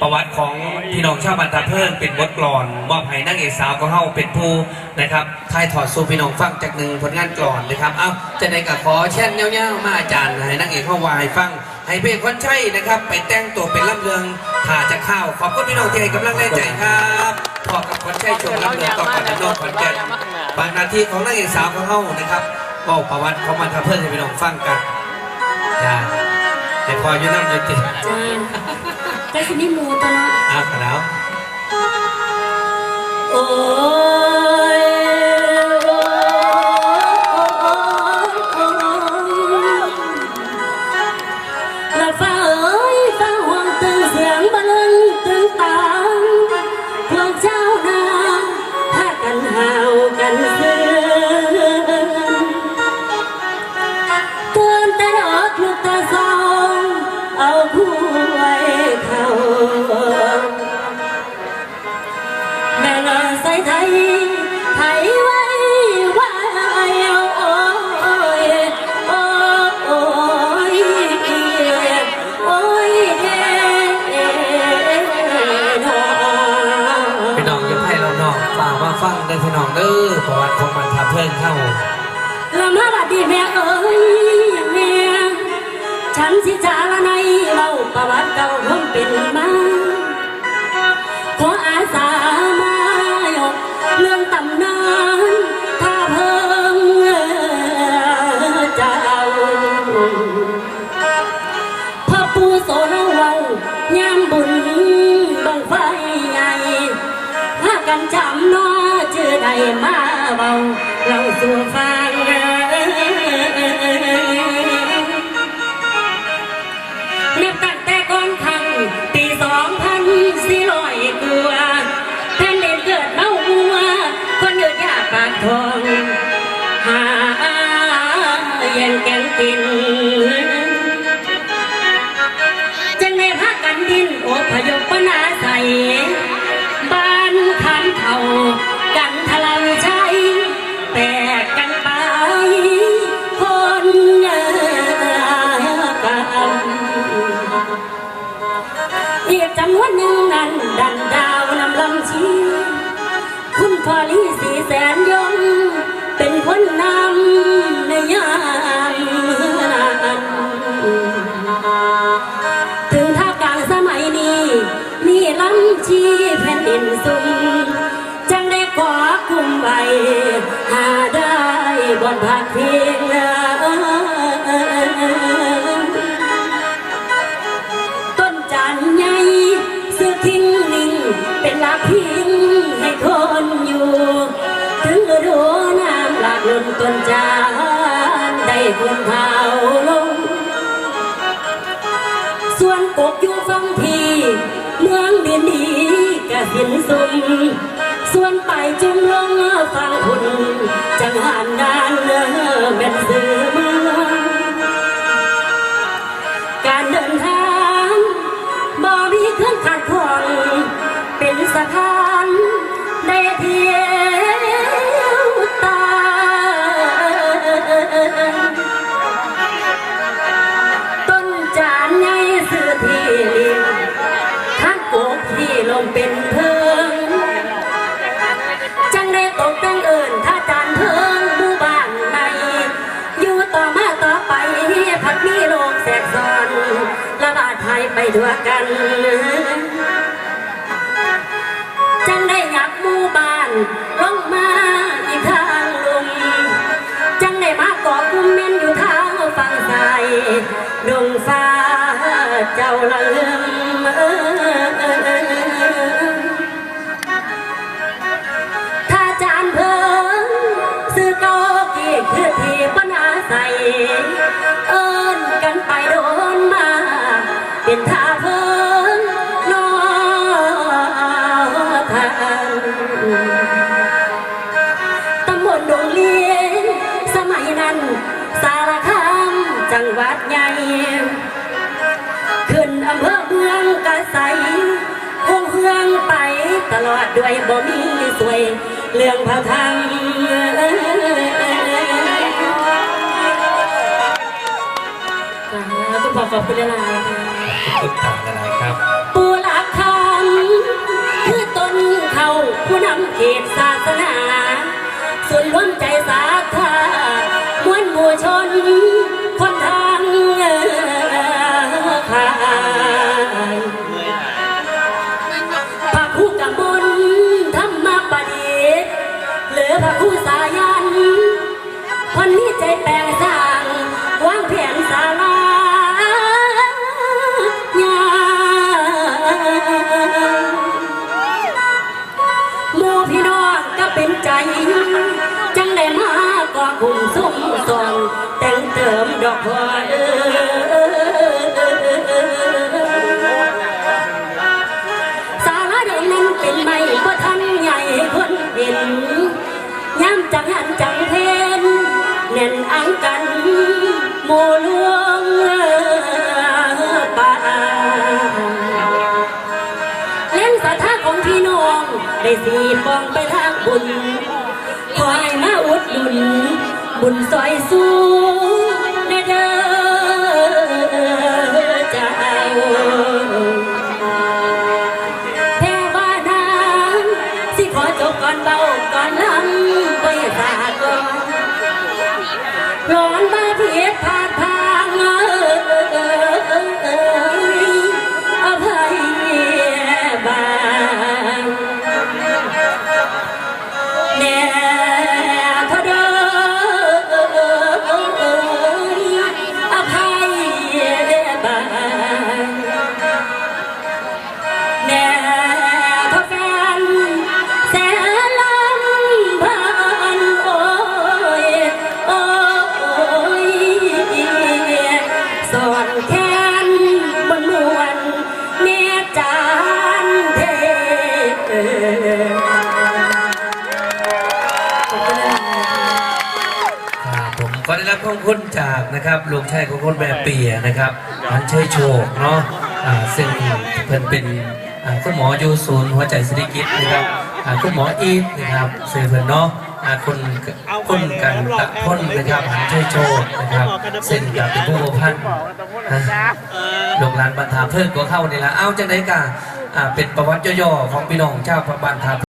ประวัติของพี่น้องชาวบันทาเพิ่งเป็นบทกลอนมอบให้นางเอกสาวก็เฮาเป็นผู้นะครับถ่ายถอดสู่พี่น้องฟังจากหนึ่งผลงานกลอนนะครับ เอ้าจะได้กับขอแช่นเงี้ยๆมาอาจารย์ให้นางเอกเข้าวายฟังให้เพลงคนใช่นะครับ ไปแต่งตัวเป็นลำเรืองถ่าจะเข้าวขอบคุณพี่น้องที่ให้กำลังใจครับพอกับคนใช่ชมลำเรืองต่อก่อนน้องขอนแก่นบางนาทีของนางเอกสาวของเฮานะครับบอกประวัติของบันทาเพิ่งให้พี่น้องฟังกันจ้า ให้พออยู่น้ำอยู่ติจ้าแต่คุณนี่มูตัวเนาะอ้าวแล้วโอ้ยโอ้ยโอ้ยละฟ้าเอ้ยฟ้าห่วงตึงเสียงบะลึงตึงตา เพิ่งเข้าละมาบัดดีแม่เอ้ยแม่ฉันสิจาละในเล่าประวัติเก่าผมเป็นมาขออาสามายกเรื่องตำนานถ้าเพิ่งเจ้าพ่อปู่โสนเวายามบุญบังไฟใหญ่ถ้ากันจำน้อชื่อใดมาเบา เราสู่ฟังนับตั้งแต่ก้อนคังปีสองพันสี่ร้อยกว่าแผ่นดินเกิดเมาหัวคนอยู่ยากปากทองหาเย็นแกงกิน จำนวนหนึ่งนั้น ดันดาวนำลำชีคุณพอลีสีแสนยง เป็นคนนำในยามนั้นถึงท่ากลางสมัยนี้ มีลำชีแผ่นดินสุ่มจังได้ขอคุมไว้หาได้บนภาคเพียงำหลากล้นต้นจานได้คนเผาลง ส่วนกบอยู่ฟังพีเมืองเดียนดีกะสินสุมส่วนไปจุมลงฟังคุณจังหันดานเลือเป็นสื่อเมืองการเดินทางบ่มีเครื่องขัดขวางเป็นสะพานได้เทีย ลมเป็นเพิง จังได้ตกแต่งเอิญถ้าจานเพิงหมู่บ้านในอยู่ต่อมาต่อไปพัดมีโลกแสกซ้อนระบาดหายไปทั่วกัน จังได้หยับหมู่บ้านลงมาอีกทางลุม จังได้มาเกาะกลุ่มเม่นอยู่ทางฝั่งซ้ายดงฟ้าเจ้าละเลื่อมเอ ใสผู้เฮืองไปตลอดด้วยบ่มีสวย เรื่องพระธรรมคุณพ่อขอบคุณหลายขอบคุณต่ลายครับ ปูหลักทองคือต้นเขาผู้นำเขตศาสนา ส่วนร่วมใจสาธามวลมู่ชน มดอกพลอสาระดิมนั้นเป็นไม่ก็ทันใหญ่คนเห็นย้ำจังหันจังเทนเน่นอังกันโมลวงป่าเล่นสาธาของพี่น้อง ได้สีฟองไปทางบุญคอยมาอุดหนุนบุญซอยสู้ ร้อนมาเผมก็ได้รับข้อคุณจากนะครับลูกชายของคนแบบเปียนะครับมันเชยโชคเนาะอ่าซึ่งเพิ่นเป็นอ่าคุณหมออยู่ศูนย์หัวใจสิริกิจนะครับอ่าคุณหมออีทนะครับซึ่งเพิ่นเนาะอ่าคุณคุณกันตะพ้นนะครับมันเชยโชคนะครับซึ่งกับเป็นผู้พันนะลูกหลานบรรทาเพิ่งก็เข้านี่ละเอ้าจังไดกะอ่าเป็นประวัติย่อๆของพี่น้องชาวบ้านทา